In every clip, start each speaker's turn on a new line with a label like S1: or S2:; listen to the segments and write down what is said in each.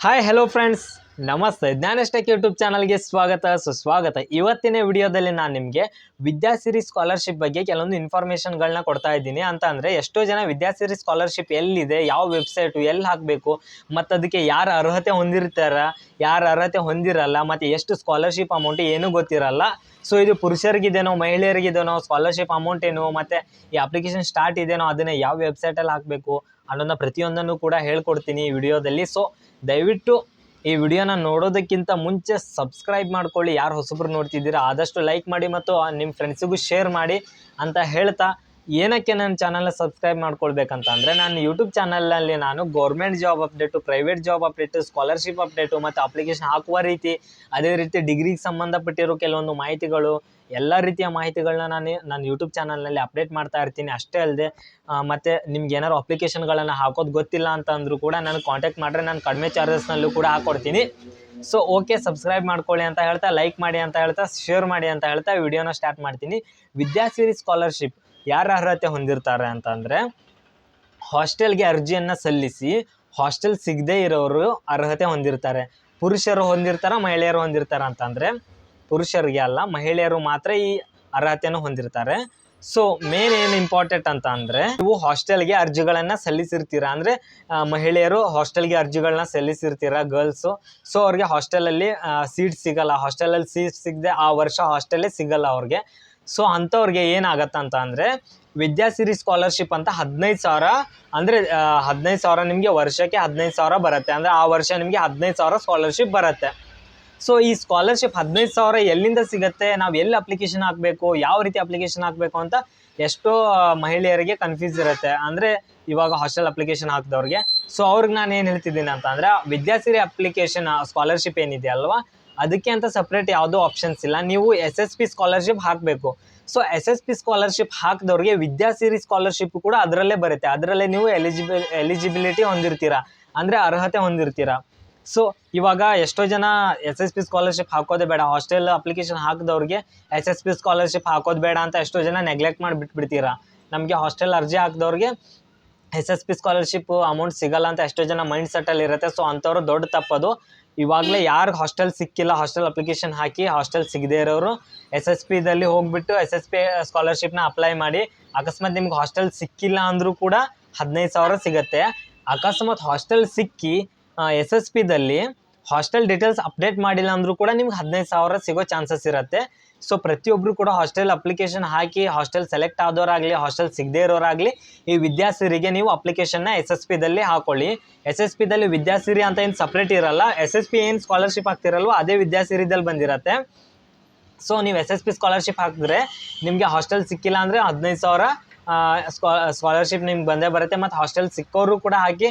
S1: Hi hello friends ನಮಸ್ತೆ ಜ್ಞಾನಷ್ಟಕ್ಕೆ YouTube ಚಾನಲ್ಗೆ ಸ್ವಾಗತ, ಸುಸ್ವಾಗತ. ಇವತ್ತಿನ ವಿಡಿಯೋದಲ್ಲಿ ನಾನು ನಿಮಗೆ ವಿದ್ಯಾಸಿರಿ ಸ್ಕಾಲರ್ಶಿಪ್ ಬಗ್ಗೆ ಕೆಲವೊಂದು ಇನ್ಫಾರ್ಮೇಷನ್ಗಳನ್ನ ಕೊಡ್ತಾ ಇದ್ದೀನಿ. ಅಂತ ಅಂದರೆ, ಎಷ್ಟೋ ಜನ ವಿದ್ಯಾಸಿರಿ ಸ್ಕಾಲರ್ಶಿಪ್ ಎಲ್ಲಿದೆ, ಯಾವ ವೆಬ್ಸೈಟು ಎಲ್ಲಿ ಹಾಕಬೇಕು, ಮತ್ತು ಅದಕ್ಕೆ ಯಾರು ಅರ್ಹತೆ ಹೊಂದಿರ್ತಾರ, ಯಾರು ಅರ್ಹತೆ ಹೊಂದಿರಲ್ಲ, ಮತ್ತು ಎಷ್ಟು ಸ್ಕಾಲರ್ಶಿಪ್ ಅಮೌಂಟ್ ಏನೂ ಗೊತ್ತಿರಲ್ಲ. ಸೊ ಇದು ಪುರುಷರಿಗಿದೇನೋ, ಮಹಿಳೆಯರಿಗಿದೇನೋ ಸ್ಕಾಲರ್ಶಿಪ್ ಅಮೌಂಟ್ ಏನು, ಮತ್ತು ಈ ಅಪ್ಲಿಕೇಶನ್ ಸ್ಟಾರ್ಟ್ ಇದೆನೋ, ಅದನ್ನು ಯಾವ ವೆಬ್ಸೈಟಲ್ಲಿ ಹಾಕಬೇಕು ಅನ್ನೋದನ್ನ ಪ್ರತಿಯೊಂದನ್ನು ಕೂಡ ಹೇಳ್ಕೊಡ್ತೀನಿ ಈ ವಿಡಿಯೋದಲ್ಲಿ. ಸೊ ದಯವಿಟ್ಟು ಈ ವಿಡಿಯೋನ ನೋಡೋದಕ್ಕಿಂತ ಮುಂಚೆ ಸಬ್ಸ್ಕ್ರೈಬ್ ಮಾಡ್ಕೊಳ್ಳಿ. ಯಾರು ಹೊಸಬ್ರು ನೋಡ್ತಿದ್ದೀರಾ, ಆದಷ್ಟು ಲೈಕ್ ಮಾಡಿ ಮತ್ತು ನಿಮ್ಮ ಫ್ರೆಂಡ್ಸಿಗೂ ಶೇರ್ ಮಾಡಿ ಅಂತ ಹೇಳ್ತಾ ಏನಕ್ಕೆ ನನ್ನ ಚಾನಲ್ನ ಸಬ್ಸ್ಕ್ರೈಬ್ ಮಾಡ್ಕೊಳ್ಬೇಕಂತ ಅಂದರೆ ನಾನು ಯೂಟ್ಯೂಬ್ ಚಾನಲಲ್ಲಿ ನಾನು government job update private job update scholarship update ಮತ್ತು ಅಪ್ಲಿಕೇಶನ್ ಹಾಕುವ ರೀತಿ, ಅದೇ ರೀತಿ ಡಿಗ್ರಿಗೆ ಸಂಬಂಧಪಟ್ಟಿರೋ ಕೆಲವೊಂದು ಮಾಹಿತಿಗಳು, ಎಲ್ಲ ರೀತಿಯ ಮಾಹಿತಿಗಳನ್ನ ನಾನು ನನ್ನ ಯೂಟ್ಯೂಬ್ ಚಾನಲ್ನಲ್ಲಿ ಅಪ್ಡೇಟ್ ಮಾಡ್ತಾ ಇರ್ತೀನಿ. ಅಷ್ಟೇ ಅಲ್ಲದೆ ಮತ್ತು ನಿಮ್ಗೆ ಏನಾರು ಅಪ್ಲಿಕೇಶನ್ಗಳನ್ನು ಹಾಕೋದು ಗೊತ್ತಿಲ್ಲ ಅಂತ ಅಂದರೂ ಕೂಡ ನಾನು ಕಾಂಟ್ಯಾಕ್ಟ್ ಮಾಡಿದ್ರೆ ನಾನು ಕಡಿಮೆ ಚಾರ್ಜಸ್ನಲ್ಲೂ ಕೂಡ ಹಾಕ್ಕೊಡ್ತೀನಿ ಸೊ ಓಕೆ ಸಬ್ಸ್ಕ್ರೈಬ್ ಮಾಡ್ಕೊಳ್ಳಿ ಅಂತ ಹೇಳ್ತಾ ಲೈಕ್ ಮಾಡಿ ಅಂತ ಹೇಳ್ತಾ ಶೇರ್ ಮಾಡಿ ಅಂತ ಹೇಳ್ತಾ ವಿಡಿಯೋನ ಸ್ಟಾರ್ಟ್ ಮಾಡ್ತೀನಿ. ವಿದ್ಯಾಸಿರಿ ಸ್ಕಾಲರ್ಶಿಪ್ ಯಾರ ಅರ್ಹತೆ ಹೊಂದಿರ್ತಾರೆ ಅಂತಂದರೆ ಹಾಸ್ಟೆಲ್ಗೆ ಅರ್ಜಿಯನ್ನು ಸಲ್ಲಿಸಿ ಹಾಸ್ಟೆಲ್ ಸಿಗದೇ ಇರೋರು ಅರ್ಹತೆ ಹೊಂದಿರ್ತಾರೆ. ಪುರುಷರು ಹೊಂದಿರ್ತಾರ, ಮಹಿಳೆಯರು ಹೊಂದಿರ್ತಾರ ಅಂತಂದರೆ ಪುರುಷರಿಗೆ ಅಲ್ಲ, ಮಹಿಳೆಯರು ಮಾತ್ರ ಈ ಅರ್ಹತೆಯನ್ನು ಹೊಂದಿರ್ತಾರೆ. ಸೊ ಮೇನ್ ಏನು ಇಂಪಾರ್ಟೆಂಟ್ ಅಂತ ಅಂದರೆ ನೀವು ಹಾಸ್ಟೆಲ್ಗೆ ಅರ್ಜಿಗಳನ್ನು ಸಲ್ಲಿಸಿರ್ತೀರಾ ಅಂದರೆ ಮಹಿಳೆಯರು ಹಾಸ್ಟೆಲ್ಗೆ ಅರ್ಜಿಗಳನ್ನ ಸಲ್ಲಿಸಿರ್ತೀರಾ ಗರ್ಲ್ಸು ಸೊ ಅವ್ರಿಗೆ ಹಾಸ್ಟೆಲಲ್ಲಿ ಸೀಟ್ ಸಿಗಲ್ಲ, ಹಾಸ್ಟೆಲಲ್ಲಿ ಸೀಟ್ ಸಿಗದೆ ಆ ವರ್ಷ ಹಾಸ್ಟೆಲೇ ಸಿಗಲ್ಲ ಅವ್ರಿಗೆ. ಸೊ ಅಂಥವ್ರಿಗೆ ಏನಾಗತ್ತೆ ಅಂತ ಅಂದರೆ ವಿದ್ಯಾಸಿರಿ ಸ್ಕಾಲರ್ಶಿಪ್ ಅಂತ ಹದಿನೈದು ಸಾವಿರ, ಅಂದರೆ ಹದಿನೈದು ಸಾವಿರ ನಿಮಗೆ ವರ್ಷಕ್ಕೆ ಹದಿನೈದು ಸಾವಿರ ಬರುತ್ತೆ. ಅಂದರೆ ಆ ವರ್ಷ ನಿಮಗೆ ಹದಿನೈದು ಸಾವಿರ ಸ್ಕಾಲರ್ಶಿಪ್ ಬರುತ್ತೆ. ಸೊ ಈ ಸ್ಕಾಲರ್ಶಿಪ್ ಹದಿನೈದು ಸಾವಿರ ಎಲ್ಲಿಂದ ಸಿಗುತ್ತೆ? ನಾವು ಎಲ್ಲಿ ಅಪ್ಲಿಕೇಶನ್ ಹಾಕಬೇಕು? ಯಾವ ರೀತಿ ಅಪ್ಲಿಕೇಶನ್ ಹಾಕಬೇಕು ಅಂತ ಎಷ್ಟೋ ಮಹಿಳೆಯರಿಗೆ ಕನ್ಫ್ಯೂಸ್ ಇರುತ್ತೆ. ಅಂದರೆ, ಇವಾಗ ಹಾಸ್ಟೆಲ್ ಅಪ್ಲಿಕೇಶನ್ ಹಾಕಿದವ್ರಿಗೆ. ಸೊ ಅವ್ರಿಗೆ ನಾನು ಏನು ಹೇಳ್ತಿದ್ದೀನಿ ಅಂತ ಅಂದರೆ ವಿದ್ಯಾಸಿರಿ ಅಪ್ಲಿಕೇಶನ್ ಸ್ಕಾಲರ್ಶಿಪ್ ಏನಿದೆ ಅಲ್ವಾ? ಅದಕ್ಕೆ ಅಂತ ಸಪ್ರೇಟ್ ಯಾವುದೋ ಆಪ್ಷನ್ಸ್ ಇಲ್ಲ. ನೀವು ಎಸ್ ಎಸ್ ಪಿ ಸ್ಕಾಲರ್ಶಿಪ್ ಹಾಕಬೇಕು. So S S P scholarship ಹಾಕಿದವ್ರಿಗೆ Vidyasiri scholarship ಕೂಡ ಅದರಲ್ಲೇ ಬರುತ್ತೆ. ಅದರಲ್ಲೇ ನೀವು ಎಲಿಜಿಬಿ ಎಲಿಜಿಬಿಲಿಟಿ ಹೊಂದಿರ್ತೀರಾ. ಅಂದರೆ ಅರ್ಹತೆ ಹೊಂದಿರ್ತೀರಾ. ಸೊ ಇವಾಗ ಎಷ್ಟೋ ಜನ ಎಸ್ ಎಸ್ ಪಿ ಸ್ಕಾಲರ್ಶಿಪ್ ಹಾಕೋದೇ ಬೇಡ. ಹಾಸ್ಟೆಲ್ ಅಪ್ಲಿಕೇಶನ್ ಹಾಕಿದವ್ರಿಗೆ ಎಸ್ ಎಸ್ ಪಿ ಸ್ಕಾಲರ್ಶಿಪ್ ಹಾಕೋದು ಬೇಡ ಅಂತ ಎಷ್ಟೋ ಜನ ನೆಗ್ಲೆಕ್ಟ್ ಮಾಡಿಬಿಟ್ಬಿಡ್ತೀರಾ. ನಮಗೆ ಹಾಸ್ಟೆಲ್ ಅರ್ಜಿ ಹಾಕಿದವ್ರಿಗೆ S S P scholarship amount ಸಿಗಲ್ಲ ಅಂತ ಎಷ್ಟೋ ಜನ ಮೈಂಡ್ ಸೆಟ್ಟಲ್ಲಿ ಇರುತ್ತೆ. ಸೊ ಅಂಥವ್ರು ದೊಡ್ಡ ತಪ್ಪದು. ಇವಾಗಲೇ ಯಾರು ಹಾಸ್ಟೆಲ್ ಸಿಕ್ಕಿಲ್ಲ ಹಾಸ್ಟೆಲ್ ಅಪ್ಲಿಕೇಶನ್ ಹಾಕಿ ಹಾಸ್ಟೆಲ್ ಸಿಗದೇ ಇರೋರು ಎಸ್ ಎಸ್ ಪಿದಲ್ಲಿ ಹೋಗ್ಬಿಟ್ಟು ಎಸ್ ಎಸ್ ಪಿ ಸ್ಕಾಲರ್ಶಿಪ್ನ ಅಪ್ಲೈ ಮಾಡಿ, ಅಕಸ್ಮಾತ್ ನಿಮ್ಗೆ ಹಾಸ್ಟೆಲ್ ಸಿಕ್ಕಿಲ್ಲ ಅಂದರೂ ಕೂಡ ಹದಿನೈದು ಸಾವಿರ ಸಿಗುತ್ತೆ. ಅಕಸ್ಮಾತ್ ಹಾಸ್ಟೆಲ್ ಸಿಕ್ಕಿ ಎಸ್ ಎಸ್ ಪಿದಲ್ಲಿ ಹಾಸ್ಟೆಲ್ ಡೀಟೇಲ್ಸ್ ಅಪ್ಡೇಟ್ ಮಾಡಿಲ್ಲ ಅಂದರೂ ಕೂಡ ನಿಮ್ಗೆ ಹದಿನೈದು ಸಾವಿರ ಸಿಗೋ ಚಾನ್ಸಸ್ ಇರುತ್ತೆ. ಸೊ ಪ್ರತಿಯೊಬ್ಬರು ಕೂಡ ಹಾಸ್ಟೆಲ್ ಅಪ್ಲಿಕೇಶನ್ ಹಾಕಿ ಹಾಸ್ಟೆಲ್ ಸೆಲೆಕ್ಟ್ ಆದವರಾಗಲಿ ಹಾಸ್ಟೆಲ್ ಸಿಗದೇ ಇರೋರಾಗಲಿ, ಈ ವಿದ್ಯಾಸಿರಿಗೆ ನೀವು ಅಪ್ಲಿಕೇಶನ್ನ ಎಸ್ ಎಸ್ ಪಿದಲ್ಲಿ ಹಾಕೊಳ್ಳಿ. ಎಸ್ ಎಸ್ ಪಿದಲ್ಲಿ ವಿದ್ಯಾಸಿರಿ ಅಂತ ಏನು ಸಪ್ರೇಟ್ ಇರಲ್ಲ ಎಸ್ ಎಸ್ ಪಿ ಏನು ಸ್ಕಾಲರ್ಶಿಪ್ ಆಗ್ತಿರಲ್ವೋ ಅದೇ ವಿದ್ಯಾಸಿರಿದಲ್ಲಿ ಬಂದಿರತ್ತೆ. ಸೊ ನೀವು ಎಸ್ ಎಸ್ ಪಿ ಸ್ಕಾಲರ್ಶಿಪ್ ಹಾಕಿದ್ರೆ ನಿಮಗೆ ಹಾಸ್ಟೆಲ್ ಸಿಕ್ಕಿಲ್ಲ ಅಂದರೆ ಹದಿನೈದು ಸಾವಿರ ಸ್ಕಾ ಸ್ಕಾಲರ್ಶಿಪ್ ನಿಮ್ಗೆ ಬಂದೇ ಬರುತ್ತೆ. ಮತ್ತು ಹಾಸ್ಟೆಲ್ ಸಿಕ್ಕೋರು ಕೂಡ ಹಾಕಿ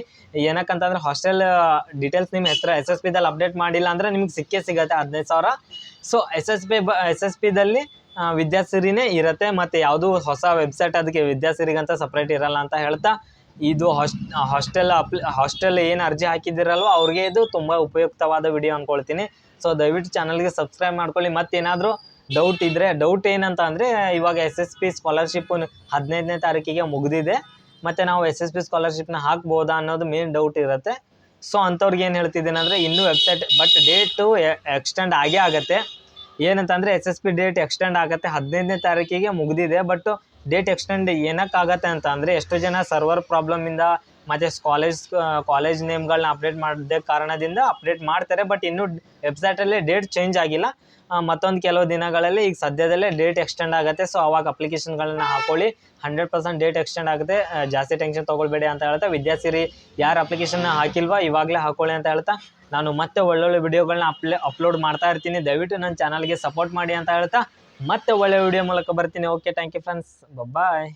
S1: ಏನಕ್ಕಂತಂದ್ರೆ ಹಾಸ್ಟೆಲ್ ಡೀಟೇಲ್ಸ್ ನಿಮ್ಮ ಹೆಸರು ಎಸ್ ಎಸ್ ಪಿದಲ್ಲಿ ಅಪ್ಡೇಟ್ ಮಾಡಿಲ್ಲ ಅಂದರೆ ನಿಮ್ಗೆ ಸಿಕ್ಕೇ ಸಿಗುತ್ತೆ ಹದಿನೈದು ಸಾವಿರ. ಸೊ ಎಸ್ ಎಸ್ ಪಿ ಬ ಎಸ್ ಎಸ್ ಪಿದಲ್ಲಿ ವಿದ್ಯಾಸಿರಿನೇ ಇರುತ್ತೆ. ಮತ್ತು ಯಾವುದೂ ಹೊಸ ವೆಬ್ಸೈಟ್ ಅದಕ್ಕೆ ವಿದ್ಯಾಸಿರಿಗಂತ ಸಪ್ರೇಟ್ ಇರಲ್ಲ ಅಂತ ಹೇಳ್ತಾ, ಇದು ಹಾಸ್ ಹಾಸ್ಟೆಲ್ ಅಪ್ಲಿ ಹಾಸ್ಟೆಲ್ ಏನು ಅರ್ಜಿ ಹಾಕಿದ್ದೀರಲ್ವ ಅವ್ರಿಗೆ ಇದು ತುಂಬ ಉಪಯುಕ್ತವಾದ ವಿಡಿಯೋ ಅಂದ್ಕೊಳ್ತೀನಿ ಸೊ ದಯವಿಟ್ಟು ಚಾನಲ್ಗೆ ಸಬ್ಸ್ಕ್ರೈಬ್ ಮಾಡ್ಕೊಳ್ಳಿ. ಮತ್ತೇನಾದರೂ ಡೌಟ್ ಇದ್ದರೆ ಡೌಟ್ ಏನಂತ ಅಂದರೆ, ಇವಾಗ ಎಸ್ ಎಸ್ ಪಿ ಸ್ಕಾಲರ್ಶಿಪ್ ಹದಿನೈದನೇ ತಾರೀಕಿಗೆ ಮುಗಿದಿದೆ. ಮತ್ತು ನಾವು ಎಸ್ ಎಸ್ ಪಿ ಸ್ಕಾಲರ್ಶಿಪ್ನ ಹಾಕ್ಬೋದಾ ಅನ್ನೋದು ಮೇನ್ ಡೌಟ್ ಇರುತ್ತೆ. ಸೊ ಅಂಥವ್ರಿಗೆ ಏನು ಹೇಳ್ತಿದ್ದೀನಿ ಅಂದರೆ, ಇನ್ನೂ ವೆಬ್ಸೈಟ್ ಬಟ್ ಡೇಟು ಎಕ್ಸ್ಟೆಂಡ್ ಆಗೇ ಆಗುತ್ತೆ. ಏನಂತಂದರೆ S S P date extend ಆಗುತ್ತೆ. ಹದಿನೈದನೇ ತಾರೀಕಿಗೆ ಮುಗಿದಿದೆ ಬಟ್ ಡೇಟ್ ಎಕ್ಸ್ಟೆಂಡ್ ಏನಕ್ಕಾಗತ್ತೆ ಅಂತ ಅಂದರೆ, ಎಷ್ಟೋ ಜನ ಸರ್ವರ್ ಪ್ರಾಬ್ಲಮಿಂದ ಮತ್ತು ಕಾಲೇಜ್ ಕಾಲೇಜ್ ನೇಮ್ಗಳನ್ನ ಅಪ್ಡೇಟ್ ಮಾಡದೆ ಕಾರಣದಿಂದ ಅಪ್ಡೇಟ್ ಮಾಡ್ತಾರೆ ಬಟ್ ಇನ್ನೂ ವೆಬ್ಸೈಟಲ್ಲೇ ಡೇಟ್ ಚೇಂಜ್ ಆಗಿಲ್ಲ. ಮತ್ತೊಂದು ಕೆಲವು ದಿನಗಳಲ್ಲಿ ಈಗ ಸದ್ಯದಲ್ಲೇ ಡೇಟ್ ಎಕ್ಸ್ಟೆಂಡ್ ಆಗುತ್ತೆ ಸೊ ಅವಾಗ ಅಪ್ಲಿಕೇಶನ್ಗಳನ್ನ ಹಾಕೊಳ್ಳಿ. ಹಂಡ್ರೆಡ್ ಪರ್ಸೆಂಟ್ ಡೇಟ್ ಎಕ್ಸ್ಟೆಂಡ್ ಆಗುತ್ತೆ. ಜಾಸ್ತಿ ಟೆನ್ಷನ್ ತೊಗೊಳ್ಬೇಡಿ ಅಂತ ಹೇಳ್ತಾ, ವಿದ್ಯಾಸಿರಿ ಯಾರು ಅಪ್ಲಿಕೇಶನ್ ಹಾಕಿಲ್ವಾ, ಇವಾಗಲೇ ಹಾಕೊಳ್ಳಿ ಅಂತ ಹೇಳ್ತಾ, ನಾನು ಮತ್ತೆ ಒಳ್ಳೊಳ್ಳೆ ವಿಡಿಯೋಗಳನ್ನ ಅಪ್ಲೇ ಅಪ್ಲೋಡ್ ಮಾಡ್ತಾ ಇರ್ತೀನಿ. ದಯವಿಟ್ಟು ನನ್ನ ಚಾನಲ್ಗೆ ಸಪೋರ್ಟ್ ಮಾಡಿ ಅಂತ ಹೇಳ್ತಾ, ಮತ್ತೆ ಒಳ್ಳೆ ವಿಡಿಯೋ ಮೂಲಕ ಬರ್ತೀನಿ. Okay thank you friends bye